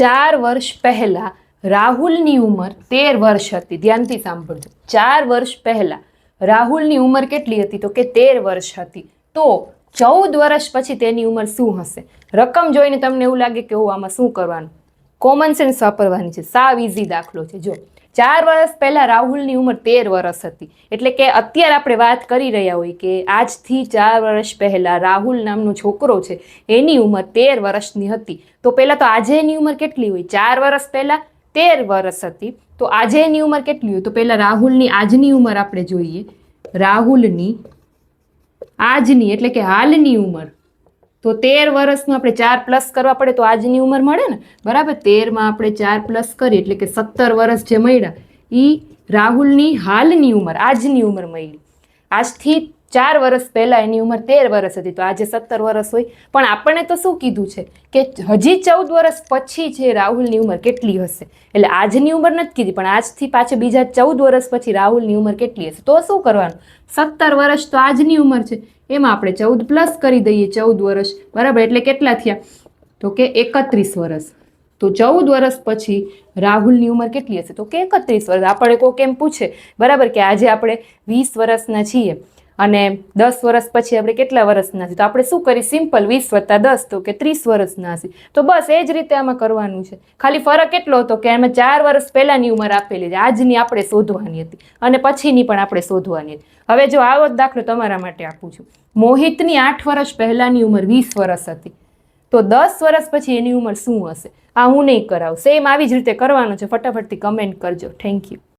ચાર વર્ષ પહેલા રાહુલની ઉંમર તેર વર્ષ હતી. ધ્યાનથી સાંભળજો. ચાર વર્ષ પહેલા રાહુલની ઉંમર કેટલી હતી? તો કે તેર વર્ષ હતી. તો ચૌદ વર્ષ પછી તેની ઉંમર શું હશે? રકમ જોઈને તમને એવું લાગે કે હું આમાં શું કરવાનું? કોમન સેન્સ વાપરવાની છે. સાવ ઇઝી દાખલો છે. જો, ચાર વર્ષ પહેલાં રાહુલની ઉંમર તેર વર્ષ હતી. એટલે કે અત્યારે આપણે વાત કરી રહ્યા હોય કે આજથી ચાર વર્ષ પહેલાં રાહુલ નામનો છોકરો છે, એની ઉંમર તેર વર્ષની હતી. તો પહેલાં તો આજે એની ઉંમર કેટલી હોય? ચાર વર્ષ પહેલાં તેર વર્ષ હતી. તો આજે એની ઉંમર કેટલી હોય? તો પહેલાં રાહુલની આજની ઉંમર આપણે જોઈએ. રાહુલની આજની, એટલે કે હાલની ઉંમર તો તેર વર્ષનું આપણે ચાર પ્લસ કરવા પડે તો આજની ઉંમર મળે ને? બરાબર, તેરમાં આપણે ચાર પ્લસ કરીએ એટલે કે સત્તર વર્ષ જે મળ્યા એ રાહુલની હાલની ઉંમર, આજની ઉંમર મળી. આજથી ચાર વર્ષ પહેલાં એની ઉંમર તેર વર્ષ હતી, તો આજે સત્તર વર્ષ હોય. પણ આપણને તો શું કીધું છે કે હજી ચૌદ વર્ષ પછી છે રાહુલની ઉંમર કેટલી હશે? એટલે આજની ઉંમર નથી કીધી, પણ આજથી પાછળ બીજા ચૌદ વર્ષ પછી રાહુલની ઉંમર કેટલી હશે? તો શું કરવાનું? સત્તર વર્ષ તો આજની ઉંમર છે. એમાં આપણે ચૌદ પ્લસ કરી દઈએ ચૌદ વર્ષ બરાબર? એટલે કેટલા થયા? તો કે એકત્રીસ વર્ષ તો ચૌદ વર્ષ પછી રાહુલની ઉંમર કેટલી હશે? તો કે એકત્રીસ વર્ષ આપણે કોઈ કેમ પૂછે. બરાબર? કે આજે આપણે વીસ વર્ષના છીએ. અને દસ વર્ષ પછી આપણે કેટલા વર્ષના છીએ? તો આપણે શું કરી સિમ્પલ વીસ વત્તા દસ તો કે ત્રીસ વર્ષના હશે તો બસ એ જ રીતે આમાં કરવાનું છે. ખાલી ફરક એટલો હતો કે એમાં ચાર વર્ષ પહેલાંની ઉંમર આપેલી છે. આજની આપણે શોધવાની હતી અને પછીની પણ આપણે શોધવાની હતી. હવે જો આવો જ દાખલો તમારા માટે આપું છું. મોહિતની આઠ વર્ષ પહેલાંની ઉંમર વીસ વર્ષ હતી. તો દસ વર્ષ પછી એની ઉંમર શું હશે? આ હું નહીં કરાવું. સેમ આવી જ રીતે કરવાનું છે. ફટાફટથી કમેન્ટ કરજો. Thank you